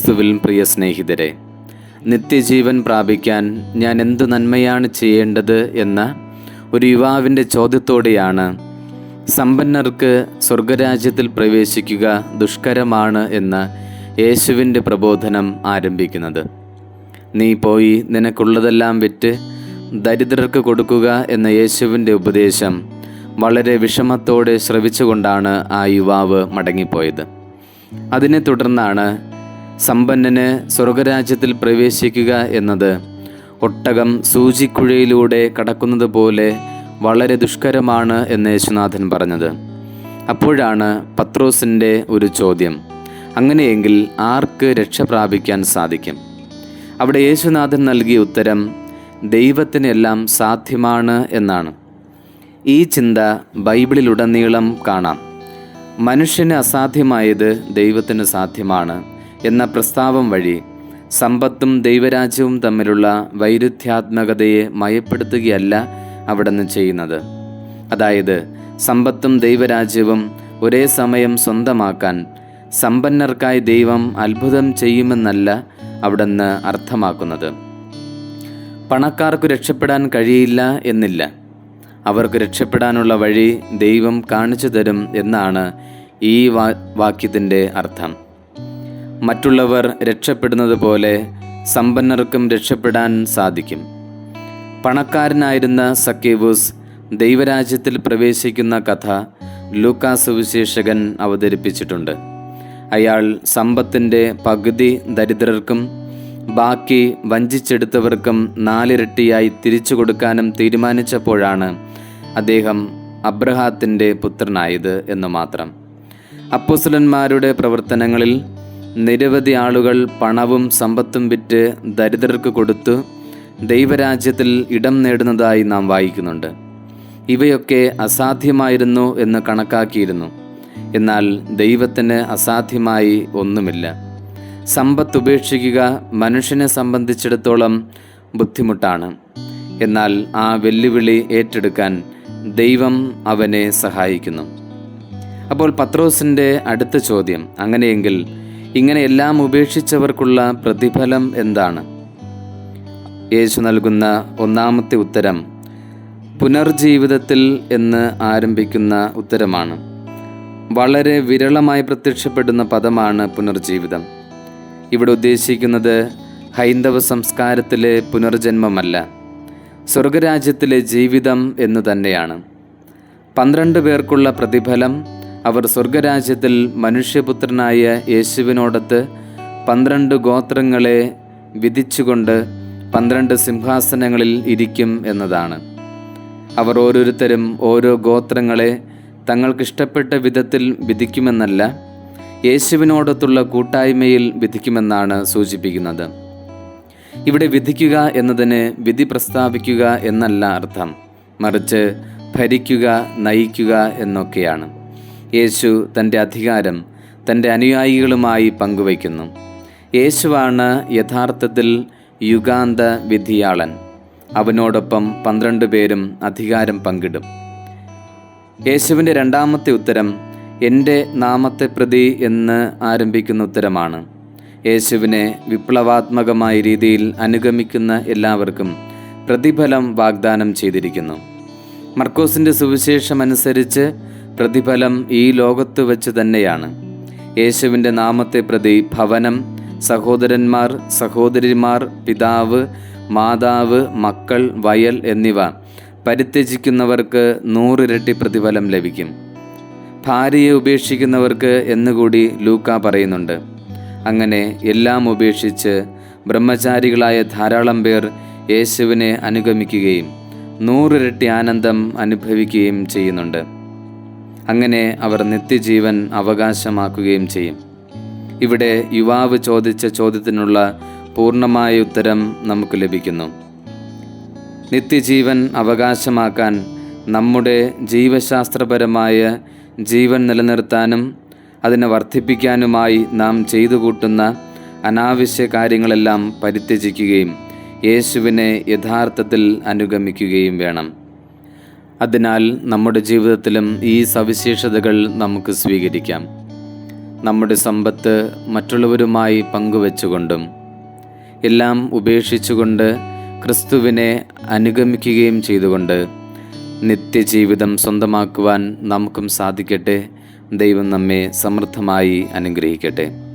ക്രിസ്തുവിൽ പ്രിയ സ്നേഹിതരെ നിത്യജീവൻ പ്രാപിക്കാൻ ഞാൻ എന്തു നന്മയാണ് ചെയ്യേണ്ടത് എന്ന ഒരു യുവാവിന്റെ ചോദ്യത്തോടെയാണ് സമ്പന്നർക്ക് സ്വർഗരാജ്യത്തിൽ പ്രവേശിക്കുക ദുഷ്കരമാണ് എന്ന യേശുവിന്റെ പ്രബോധനം ആരംഭിക്കുന്നത്. നീ പോയി നിനക്കുള്ളതെല്ലാം വിറ്റ് ദരിദ്രർക്ക് കൊടുക്കുക എന്ന യേശുവിന്റെ ഉപദേശം വളരെ വിഷമത്തോടെ ശ്രവിച്ചുകൊണ്ടാണ് ആ യുവാവ് മടങ്ങിപ്പോയത്. അതിനെ തുടർന്നാണ് സമ്പന്നന് സ്വർഗരാജ്യത്തിൽ പ്രവേശിക്കുക എന്നത്. ഒട്ടകം സൂചിക്കുഴയിലൂടെ കടക്കുന്നത് പോലെ വളരെ ദുഷ്കരമാണ് എന്ന് യേശുനാഥൻ പറഞ്ഞത്. അപ്പോഴാണ് പത്രോസിന്റെ ഒരു ചോദ്യം. അങ്ങനെയെങ്കിൽ ആർക്ക് രക്ഷ പ്രാപിക്കാൻ സാധിക്കും? അവിടെ യേശുനാഥൻ നൽകിയ ഉത്തരം ദൈവത്തിനെല്ലാം സാധ്യമാണ് എന്നാണ്. ഈ ചിന്ത ബൈബിളിലുടനീളം കാണാം. മനുഷ്യന് അസാധ്യമായത് ദൈവത്തിന് സാധ്യമാണ്. എന്ന പ്രസ്താവം വഴി സമ്പത്തും ദൈവരാജ്യവും തമ്മിലുള്ള വൈരുദ്ധ്യാത്മകതയെ മയപ്പെടുത്തുകയല്ല അവിടെ നിന്ന് ചെയ്യുന്നത്. അതായത് സമ്പത്തും ദൈവരാജ്യവും ഒരേ സമയം സ്വന്തമാക്കാൻ സമ്പന്നർക്കായി ദൈവം അത്ഭുതം ചെയ്യുമെന്നല്ല അവിടെ നിന്ന് അർത്ഥമാക്കുന്നത്. പണക്കാർക്ക് രക്ഷപ്പെടാൻ കഴിയില്ല എന്നില്ല. അവർക്ക് രക്ഷപ്പെടാനുള്ള വഴി ദൈവം കാണിച്ചു തരും എന്നാണ് ഈ വാ വാക്യത്തിന്റെ അർത്ഥം. മറ്റുള്ളവർ രക്ഷപ്പെടുന്നത് പോലെ സമ്പന്നർക്കും രക്ഷപ്പെടാൻ സാധിക്കും. പണക്കാരനായിരുന്ന സക്കീവൂസ് ദൈവരാജ്യത്തിൽ പ്രവേശിക്കുന്ന കഥ ലൂക്കാ സുവിശേഷകൻ അവതരിപ്പിച്ചിട്ടുണ്ട്. അയാൾ സമ്പത്തിന്റെ പകുതി ദരിദ്രർക്കും ബാക്കി വഞ്ചിച്ചെടുത്തവർക്കും നാലിരട്ടിയായി തിരിച്ചു കൊടുക്കാനും തീരുമാനിച്ചപ്പോഴാണ് അദ്ദേഹം അബ്രഹാത്തിന്റെ പുത്രനായത് എന്ന് മാത്രം. അപ്പോസ്തലന്മാരുടെ പ്രവർത്തനങ്ങളിൽ നിരവധി ആളുകൾ പണവും സമ്പത്തും വിറ്റ് ദരിദ്രർക്ക് കൊടുത്തു ദൈവരാജ്യത്തിൽ ഇടം നേടുന്നതായി നാം വായിക്കുന്നുണ്ട്. ഇവയൊക്കെ അസാധ്യമായിരുന്നു എന്ന് കണക്കാക്കിയിരുന്നു. എന്നാൽ ദൈവത്തിന് അസാധ്യമായി ഒന്നുമില്ല. സമ്പത്ത് ഉപേക്ഷിക്കുക മനുഷ്യനെ സംബന്ധിച്ചിടത്തോളം ബുദ്ധിമുട്ടാണ്. എന്നാൽ ആ വെല്ലുവിളി ഏറ്റെടുക്കാൻ ദൈവം അവനെ സഹായിക്കുന്നു. അപ്പോൾ പത്രോസിന്റെ അടുത്ത ചോദ്യം അങ്ങനെയെങ്കിൽ ഇങ്ങനെ എല്ലാം ഉപേക്ഷിച്ചവർക്കുള്ള പ്രതിഫലം എന്താണ്? യേശു നൽകുന്ന ഒന്നാമത്തെ ഉത്തരം പുനർജീവിതത്തിൽ എന്ന് ആരംഭിക്കുന്ന ഉത്തരമാണ്. വളരെ വിരളമായി പ്രത്യക്ഷപ്പെടുന്ന പദമാണ് പുനർജീവിതം. ഇവിടെ ഉദ്ദേശിക്കുന്നത് ഹൈന്ദവ സംസ്കാരത്തിലെ പുനർജന്മമല്ല സ്വർഗരാജ്യത്തിലെ ജീവിതം എന്ന് തന്നെയാണ്. പന്ത്രണ്ട് പേർക്കുള്ള പ്രതിഫലം അവർ സ്വർഗരാജ്യത്തിൽ മനുഷ്യപുത്രനായ യേശുവിനോടത്ത് പന്ത്രണ്ട് ഗോത്രങ്ങളെ വിധിച്ചുകൊണ്ട് പന്ത്രണ്ട് സിംഹാസനങ്ങളിൽ ഇരിക്കും എന്നതാണ്. അവർ ഓരോരുത്തരും ഓരോ ഗോത്രങ്ങളെ തങ്ങൾക്കിഷ്ടപ്പെട്ട വിധത്തിൽ വിധിക്കുമെന്നല്ല യേശുവിനോടൊത്തുള്ള കൂട്ടായ്മയിൽ വിധിക്കുമെന്നാണ് സൂചിപ്പിക്കുന്നത്. ഇവിടെ വിധിക്കുക എന്നതിന് വിധി പ്രസ്താവിക്കുക എന്നല്ല അർത്ഥം. മറിച്ച് ഭരിക്കുക നയിക്കുക എന്നൊക്കെയാണ്. യേശു തന്റെ അധികാരം തന്റെ അനുയായികളുമായി പങ്കുവയ്ക്കുന്നു. യേശുവാണ് യഥാർത്ഥത്തിൽ യുഗാന്ത വിധിയാളൻ അവനോടൊപ്പം പന്ത്രണ്ട് പേരും അധികാരം പങ്കിടും. യേശുവിന്റെ രണ്ടാമത്തെ ഉത്തരം എന്റെ നാമത്തെ പ്രതി എന്ന് ആരംഭിക്കുന്ന ഉത്തരമാണ്. യേശുവിനെ വിപ്ലവാത്മകമായ രീതിയിൽ അനുഗമിക്കുന്ന എല്ലാവർക്കും പ്രതിഫലം വാഗ്ദാനം ചെയ്തിരിക്കുന്നു. മർക്കോസിന്റെ സുവിശേഷം അനുസരിച്ച് പ്രതിഫലം ഈ ലോകത്ത് വെച്ച് തന്നെയാണ്. യേശുവിന്റെ നാമത്തെ പ്രതി ഭവനം സഹോദരന്മാർ സഹോദരിമാർ പിതാവ് മാതാവ് മക്കൾ വയൽ എന്നിവ പരിത്യജിക്കുന്നവർക്ക് നൂറിരട്ടി പ്രതിഫലം ലഭിക്കും. ഭാര്യയെ ഉപേക്ഷിക്കുന്നവർക്ക് എന്നുകൂടി ലൂക്ക പറയുന്നുണ്ട്. അങ്ങനെ എല്ലാം ഉപേക്ഷിച്ച് ബ്രഹ്മചാരികളായ ധാരാളം പേർ യേശുവിനെ അനുഗമിക്കുകയും നൂറിരട്ടി ആനന്ദം അനുഭവിക്കുകയും ചെയ്യുന്നുണ്ട്. അങ്ങനെ അവർ നിത്യജീവൻ അവകാശമാക്കുകയും ചെയ്യും. ഇവിടെ യുവാവ് ചോദിച്ച ചോദ്യത്തിനുള്ള പൂർണമായ ഉത്തരം നമുക്ക് ലഭിക്കുന്നു. നിത്യജീവൻ അവകാശമാക്കാൻ നമ്മുടെ ജീവശാസ്ത്രപരമായ ജീവൻ നിലനിർത്താനും അതിനെ വർദ്ധിപ്പിക്കാനുമായി നാം ചെയ്തു കൂട്ടുന്ന അനാവശ്യ കാര്യങ്ങളെല്ലാം പരിത്യജിക്കുകയും യേശുവിനെ യഥാർത്ഥത്തിൽ അനുഗമിക്കുകയും വേണം. അതിനാൽ നമ്മുടെ ജീവിതത്തിലും ഈ സവിശേഷതകൾ നമുക്ക് സ്വീകരിക്കാം. നമ്മുടെ സമ്പത്ത് മറ്റുള്ളവരുമായി പങ്കുവെച്ചുകൊണ്ടും എല്ലാം ഉപേക്ഷിച്ചുകൊണ്ട് ക്രിസ്തുവിനെ അനുഗമിക്കുകയും ചെയ്തുകൊണ്ട് നിത്യജീവിതം സ്വന്തമാക്കുവാൻ നമുക്കും സാധിക്കട്ടെ. ദൈവം നമ്മെ സമൃദ്ധമായി അനുഗ്രഹിക്കട്ടെ.